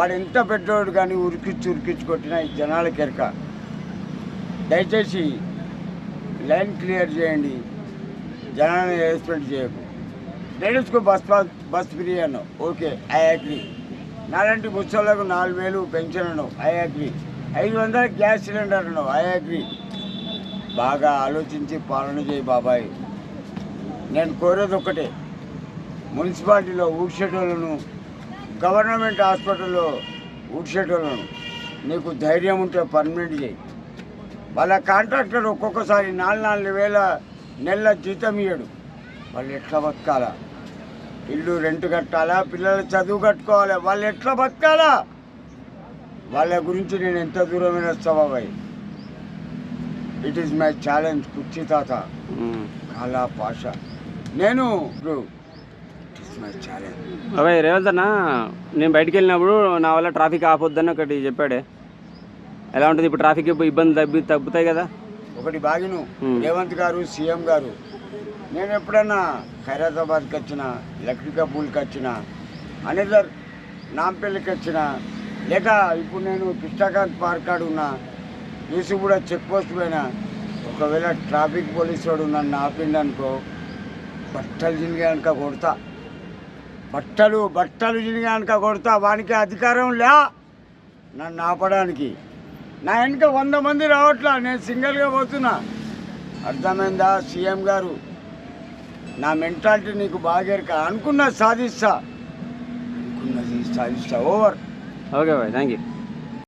వాడు ఎంత పెద్దోడు కానీ ఉరికిచ్చి ఉరికిచ్చి కొట్టిన ఈ జనాలకి ఎరక. దయచేసి లైన్ క్లియర్ చేయండి. జనాలను హెరాస్మెంట్ చేయకు. లేడీస్కు బస్ పాస్ బస్ ఫ్రీ అన్నావు. Okay I agree. నాలాంటి ముసళ్ళకు నాలుగు వేలు పెన్షన్ అన్నావు. I agree. ఐదు వందల గ్యాస్ సిలిండర్ అన్నావు. I agree. బాగా ఆలోచించి పాలన చేయి బాబాయ్. నేను కోరేది ఒక్కటే. మున్సిపాలిటీలో ఊడ్చేటోళ్ళను గవర్నమెంట్ హాస్పిటల్లో ఊడ్చేటోళ్ళను. నీకు ధైర్యం ఉంటే పర్మనెంట్ చేయి. వాళ్ళ కాంట్రాక్టర్ ఒక్కొక్కసారి నాలుగు నాలుగు వేల నెలల జీతం ఇయ్యడు. వాళ్ళు ఎట్లా బతకాలా? ఇల్లు రెంట్ కట్టాలా? పిల్లల చదువు కట్టుకోవాలి? వాళ్ళు ఎట్లా బతకాలా? వాళ్ళ గురించి నేను ఎంత దూరమైన వస్తా బాబాయ్? ఇట్ ఈస్ మై ఛాలెంజ్ కుర్చీ తాత. కాలా పాష. నేను ఇప్పుడు ఇట్ ఈస్ మై ఛాలెంజ్ బాబాయ్ రేవంత్ అన్న నేను బయటికి వెళ్ళినప్పుడు నా వల్ల ట్రాఫిక్ ఆపొద్దని ఒకటి చెప్పాడే. ఎలా ఉంటుంది? ఇప్పుడు ట్రాఫిక్ ఇబ్బంది తగ్గి తగ్గుతాయి కదా. ఒకటి బాగిను. రేవంత్ గారు సీఎం గారు నేను ఎప్పుడన్నా ఖైరాతాబాద్కి వచ్చిన లక్డికా పూల్కి వచ్చిన అనదర్ నాంపల్లికి వచ్చిన లేక ఇప్పుడు నేను కృష్ణకాంత్ పార్క్ కాడ ఉన్నా చూసి కూడా చెక్ పోస్ట్ పోయినా ఒకవేళ ట్రాఫిక్ పోలీసు వాడు నన్ను ఆపిండనుకో బట్టలు జినిగానుక కొడతా. బట్టలు బట్టలు చినిగానుక కొడతా వానికి అధికారం లే. నన్ను ఆపడానికి. నా వెనుక వంద మంది రావట్లా నేను సింగిల్గా పోతున్నా. అర్థమైందా సీఎం గారు? నా మెంటాలిటీ నీకు బాగా ఎరక. అనుకున్నా సాధిస్తా. అనుకున్నది సాధిస్తా. Over. Okay bye thank you